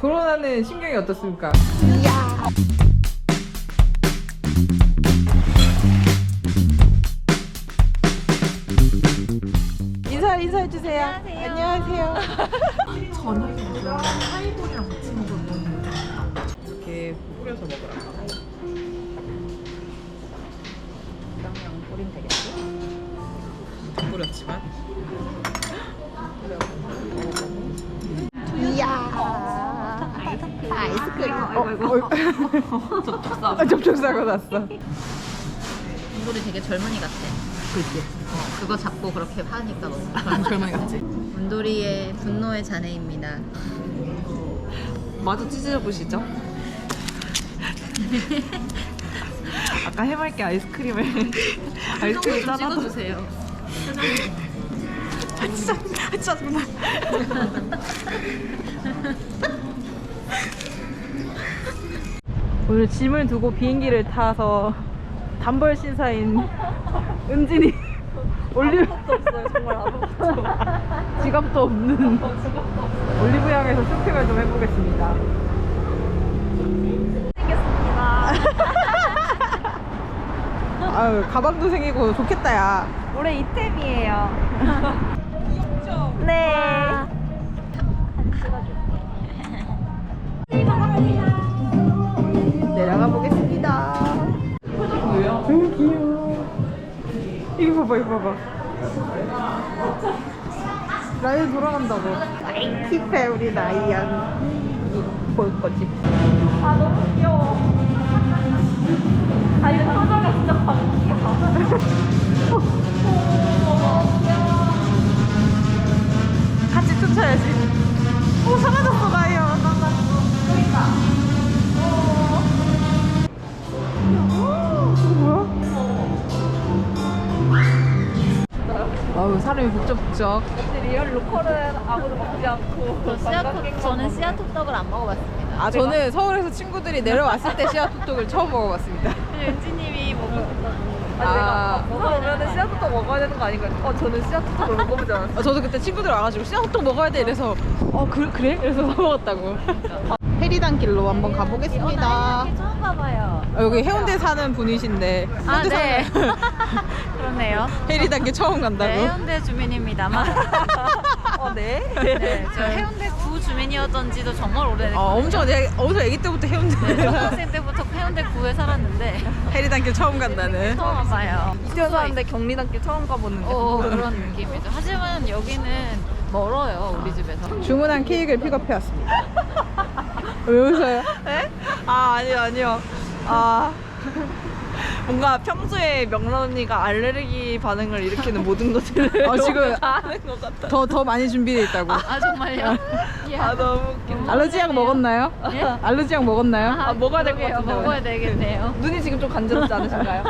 코로나는 신경이 어떻습니까? 인사 인사해 주세요. 안녕하세요. 무슨 하이볼이랑 같이 먹으면. 이렇게 뿌려서 먹으라. 그러면 우린 되겠지? 뿌렸지만. 아이스크림. 어, 어, 접촉사고. 접촉사고 났어. 문돌이 되게 젊은이 같아. 그치. 어, 그거 잡고 그렇게 하니까 너무. 젊은이 같지. 문돌이의 분노의 자네입니다. 마주 찢어 보시죠. 아까 해맑게 아이스크림을 아이스크림 좀 짜다 찍어주세요. 진짜 진짜 정말 오늘 짐을 두고 비행기를 타서 단벌 신사인 은진이 올리브 없어요. 정말 아무것도 지갑도 없는 올리브영에서 쇼핑을 좀 해보겠습니다. 아유 가방도 생기고 좋겠다 야. 올해 이템이에요. 귀엽죠? 네. 내려가 보겠습니다. 너무 귀여워. 이거 봐봐, 이거 봐봐. 라이언 돌아간다고. 힙해, 우리 라이언. 볼 거지. 아 너무 귀여워. 아 이거 표정이 진짜 광기야. 같이 춤춰야지. 오, 사라졌어, 라이언. 사람이 북적북적 리얼 로컬은 아무도 먹지 않고. 저 씨앗, 저는 씨앗 톱떡을 안 먹어봤습니다. 아 저는 서울에서 친구들이 내려왔을 때 씨앗호떡을 처음 먹어봤습니다 은지님이 먹어봤다고. 아, 먹으면 씨앗부터 먹어야 되는 거 아닌가? 어 저는 씨앗부터 먹어보지 않았어요. 아, 저도 그때 친구들 와가지고 씨앗호떡 먹어야 돼 이래서 어 그, 그래? 이래서 먹었다고 해리단 길로 한번 가보겠습니다 이렇게 처음 가봐요. 아, 여기 해운대 사는 분이신데 아, 해운대 네. 사는 그렇네요. 해리단 길 처음 간다고 네, 해운대 주민입니다만. 어 네. 네, 저 해운대 구 주민이었던지도 정말 오래됐고. 어, 엄청 내가 엄청 아기 때부터 해운대 초등학생 때부터 해운대 구에 살았는데 해리단 길 처음 간다는 처음 와봐요. 뛰어사는데 격리단길 처음 가보는 게 어, 그런 느낌이죠. 하지만 여기는 멀어요, 우리 집에서. 주문한 케이크를 픽업해 왔습니다 왜 웃어요? 네? 아 아니요 아니요. 아 뭔가 평소에 명란 언니가 알레르기 반응을 일으키는 모든 것들을 어, 지금 다 하는 것 같아. 더, 더 많이 준비되어 있다고 아, 정말요? 아 너무 웃겨. 알러지약 먹었나요? 예? 알러지약 먹었나요? 아, 먹어야 될것 그러게요. 같은데, 먹어야. 되겠네요. 눈이 지금 좀 간지럽지 않으신가요?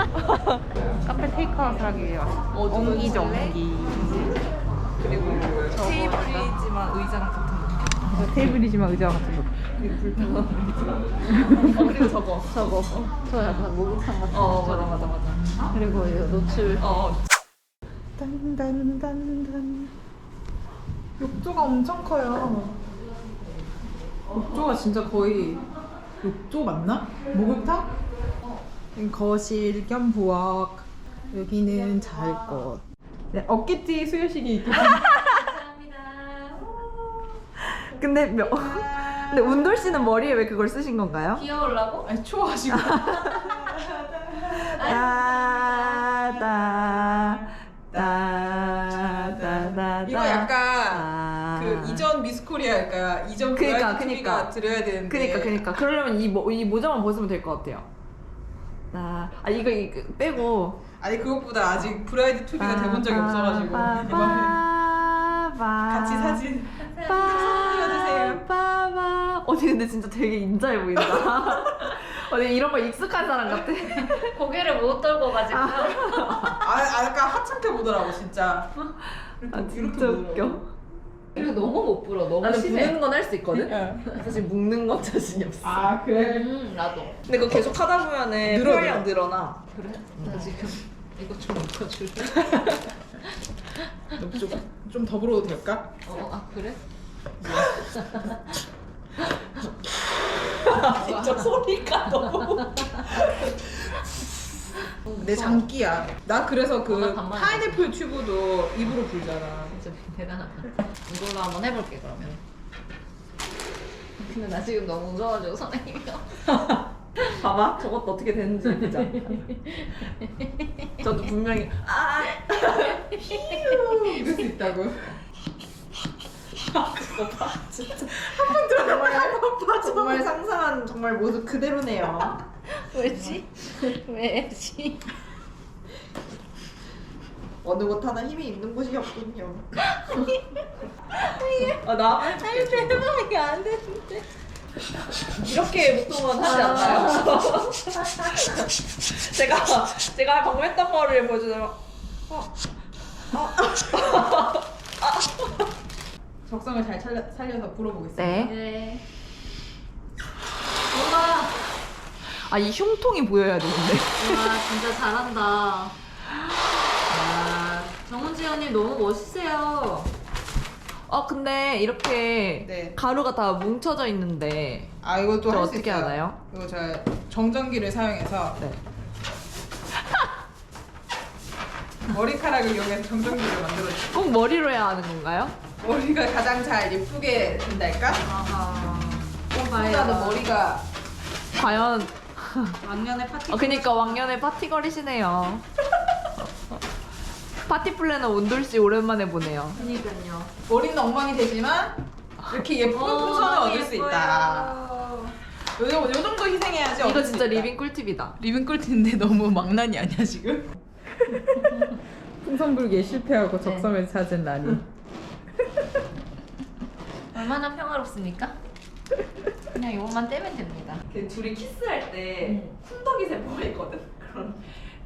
카페 테이크아웃 하기 위해 왔어요 옹기죠, 옹기 그리고 테이블이지만 의자랑 같은 거. 테이블이지만 의자와 같은 거 어 그리고 저거. 저거. 저 약간 목욕탕 같은 어 거. 맞아 맞아 맞아. 그리고 이거 노출. 어 딴딴딴딴 욕조가 엄청 커요 욕조가 진짜 거의 욕조 맞나? 목욕탕? 거실 겸 부엌 여기는 잘 곳. 네, 어깨띠 수요식이 있긴 한데 근데 명 근데 운돌 씨는 머리에 왜 그걸 쓰신 건가요? 귀여우려고? 아니 추워가지고 따다다다 이거 약간 아. 그 이전 미스코리아 그러니까 이전 그니까, 브라이트 TV가 그니까. 드려야 되는데 그니까 그니까 그러려면 이, 모, 이 모자만 벗으면 될 것 같아요 나, 아 이거, 이거 빼고 아니 그것보다 아직 브라이드 TV가 돼본 적이 없어가지고 이번 근데 진짜 되게 인자해 보인다 언니 이런 거 익숙한 사람 같아 고개를 못 떨궈가지고. 아, 아 약간 하찮게 보더라고 진짜 이렇게, 아 진짜 보더라고. 웃겨 이거 너무 못 불어. 너무 나는 심해. 부는 건 할 수 있거든? 응. 사실 묶는 건 자신이 없어 아 그래? 음, 나도. 근데 그거 계속 하다 보면은 늘어, 폐활량 늘어나 그래? 나 지금 이거 좀 묶어줄래? 좀, 좀 더 불어도 될까? 어, 아 그래? 진짜 소리가 너무. 내 장기야. 나 그래서 그. 파인애플 튜브도 입으로 불잖아. 진짜 대단하다. 이걸로 한번 해볼게 그러면. 근데 나 지금 너무 무서워가지고 선생님이요. 봐봐, 저것도 어떻게 되는지 보자. 저도 분명히 아 이럴 수 있다고. 정말 정말 상상한 정말 모습 그대로네요. 왜지? 왜지? 어느 곳 하나 힘이 있는 곳이 없군요. 아, 나 해보는 게안 되는데. 이렇게 보통은 하지 않나요? 제가 제가 방금 했던 거를 보여주면 적성을 잘 살려, 살려서 불어보겠습니다. 네. 뭔가 아이 흉통이 보여야 되는데. 와 진짜 잘한다. 와 정은지 언니 너무 멋있어요. 아 근데 이렇게 네. 가루가 다 뭉쳐져 있는데 아 이것도 저 할수 어떻게 있어요. 하나요? 이거 제가 정전기를 사용해서 네. 머리카락을 이용해서 정전기를 만들어줄게요. 꼭 머리로 해야 하는 건가요? 머리가 가장 잘 예쁘게 된달까? 아하. 보다는 머리가 과연 왕년의 파티. 어, 그니까 왕년에 파티 거리시네요. 파티 플래너 온돌 씨 오랜만에 보네요. 그니까요. 머리는 엉망이 되지만 이렇게 예쁜 풍선을 얻을 수 있다. 요, 정도 희생해야지 이거 수 진짜 있다. 리빙 꿀팁이다. 리빙 꿀팁인데 너무 망난이 아니야 지금? 풍선 불기에 실패하고 적성을 찾은 나니 얼마나 평화롭습니까? 그냥 이것만 떼면 됩니다. 그 둘이 키스할 때 응. 쿵덕이 세포가 있거든. 그런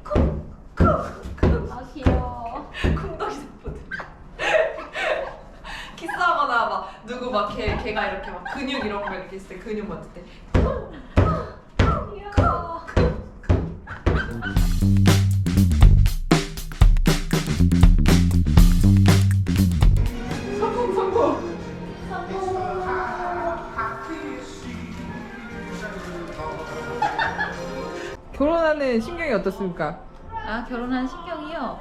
쿵쿵쿵 아 귀여워. 쿵덕이 세포들. 키스하거나 막 누구 막 걔 걔가 이렇게 막 근육 이런 거 이렇게 있을 때 근육 만질 때귀 결혼하는 심경이 어떻습니까? 아 결혼한 신경이요.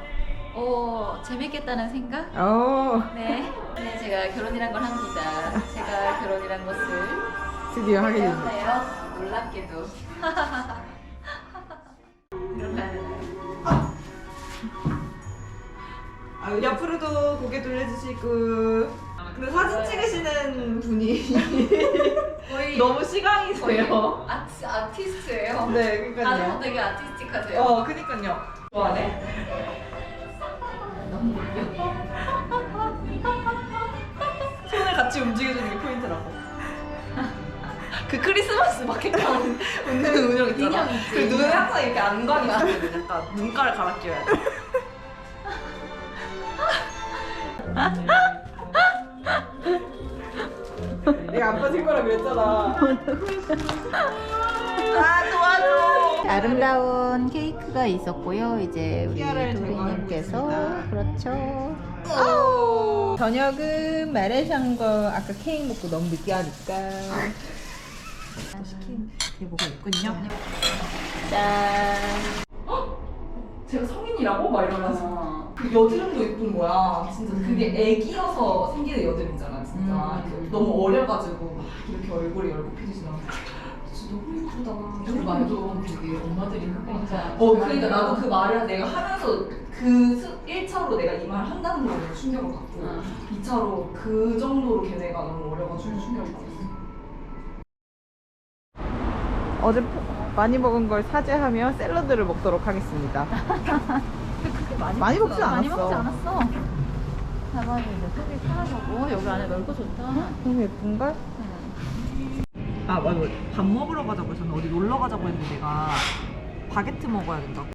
어 재밌겠다는 생각? 어 네. 네 제가 결혼이란 걸 합니다. 제가 결혼이란 것을 드디어 하게 됐네 배웠네요. 놀랍게도. 이렇게 아, 옆으로도 고개 돌려주시고. 근데 사진 찍으시는 분이 거의 너무 시강이세요. 아티, 아티스트예요. 네, 그러니까요. 되게 아티스틱하세요. 어, 그니까요. 좋아하네. 손을 같이 움직여주는 게 포인트라고. 그 크리스마스 마켓감 웃는 운영 있잖아. 인형 있지. 그 눈에 항상 이렇게 안광이 있거든. 약간 눈가를 갈아 끼워야 돼. 빠질 거라 그랬잖아 아, 도와줘. 아름다운 케이크가 있었고요. 이제 우리 피아를 도리님께서 그렇죠. 저녁은 마레샹궈 아까 케이크 먹고 너무 느끼하니까 시킨 이게 뭐가 있군요 짠. 제가 성인이라고? 막 이러면서. 어. 그 여드름도 예쁜 거야. 진짜 그게 애기여서 생기는 여드름이잖아, 진짜. 음. 그 너무 어려가지고 막 이렇게 얼굴이. 진짜 너무 예쁘다. 이런 말도 되게 엄마들이. 그러니까. 어, 그러니까 나도 그 말을 내가 하면서 그 1차로 내가 이 말을 한다는 거에 너무 충격을 받고 어. 2차로 그 정도로 걔네가 너무 어려가지고 충격을 받았어. 어제 많이 먹은 걸 사죄하며 샐러드를 먹도록 하겠습니다 많이, 많이 먹- 먹지 많이 않았어. 먹지 않았어. 가방이 이제 속이 편하고 여기 안에 넓고 좋다. 너무 예쁜걸? 아, 맞아. 밥 먹으러 가자고 해서 어디 놀러 가자고 했는데 내가 바게트 먹어야 된다고.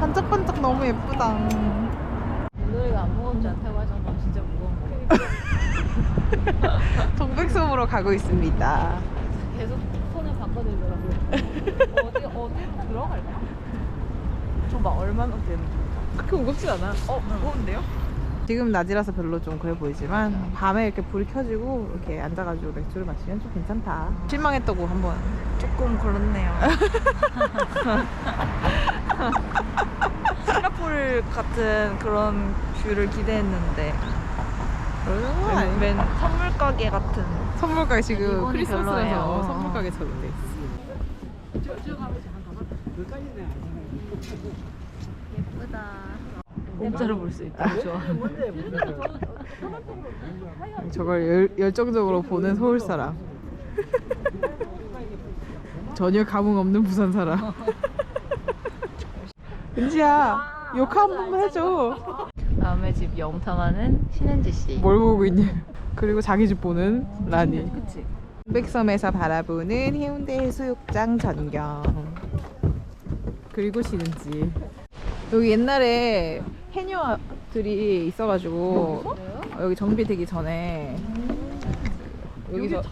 반짝반짝 너무 예쁘다 오늘이가 안 무겁지 않다고 하잖아. 진짜 무거운 거. 동백섬으로 가고 있습니다 계속 어디 어디 들어갈까? 저막 얼마나 되는 그렇게 무겁지 않아 어, 무거운데요? 지금 낮이라서 별로 좀 그래 보이지만 밤에 이렇게 불이 켜지고 이렇게 앉아가지고 맥주를 마시면 좀 괜찮다. 실망했다고 한번. 조금 그렇네요. 싱가포르 같은 그런 뷰를 기대했는데 건 아니. 맨 선물 가게 같은 선물 가게 지금 일본이 크리스마스라서 별로예요. 선물 가게 적용돼 있어. 예쁘다. 공짜로 볼 수 있다. 좋아. 저걸 열, 열정적으로 보는 서울 사람. 전혀 감흥 없는 부산 사람. 은지야, 욕 한 번만 해줘. 다음에 집 영탐하는 신은지 씨. 뭘 보고 있냐? 그리고 자기 집 보는 라니. 그치? 백섬에서 바라보는 해운대 해수욕장 전경. 그리고 신은지. 여기 옛날에 해녀들이 있어가지고 어, 여기 정비되기 전에 여기서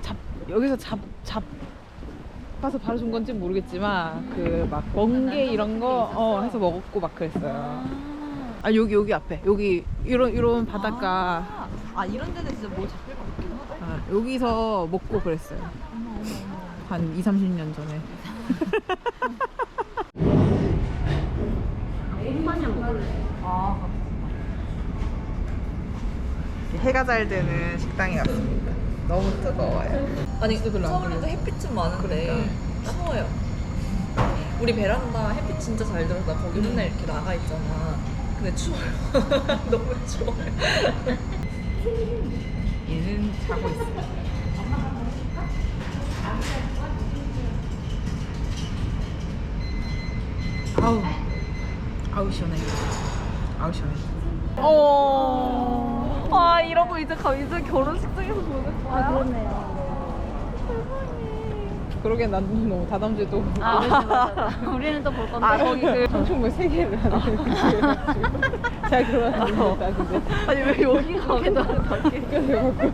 잡 여기서 잡 잡아서 바로 준 건지 는 모르겠지만 그 막 멍게 이런 거 어, 해서 먹었고 막 그랬어요. 아 여기 여기 앞에 여기 이런 이런 바닷가 아 이런 데는 진짜 뭐 잡힐 것 같긴 하다 아, 여기서 먹고 그랬어요. 한 2, 30년 전에. 아 해가 잘 되는 식당에 왔습니다. 너무 뜨거워요. 아니 별로 안 서울에도 햇빛은 많은데 그러니까. 추워요 우리 베란다 햇빛 진짜 잘 들어서 나 거기 맨날 이렇게 나가 있잖아 근데 추워요 너무 추워요 얘는 자고 있어요. 아우, 아우 시원해. 아우 시원해. 어. 아 이러고 이제 가 이제 결혼식장에서 보는 거야. 아 그렇네요. 그러게 난 너무 다담쥐 또. 아, 맞아, 맞아. 우리는 또 볼 건데. 아 거기 그 청춘물 세 개를 하는 잘 그러는데 근데 아니 왜 여기 가게도 그래갖고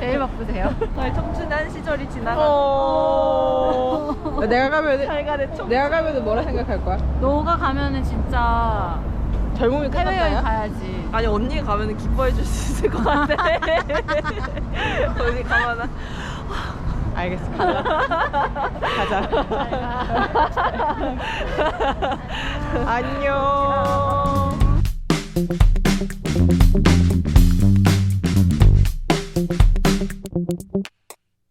제일 바쁘세요? 아 청춘한 시절이 지나가. 어... 내가 가면 청. 내가 가면은 뭐라 생각할 거야? 너가 가면은 진짜 젊음이 해외여행 끝났나요? 가야지. 아니 언니 가면은 기뻐해 줄 수 있을 것 같아. 어디 가면은 알겠어. 가자. 안녕.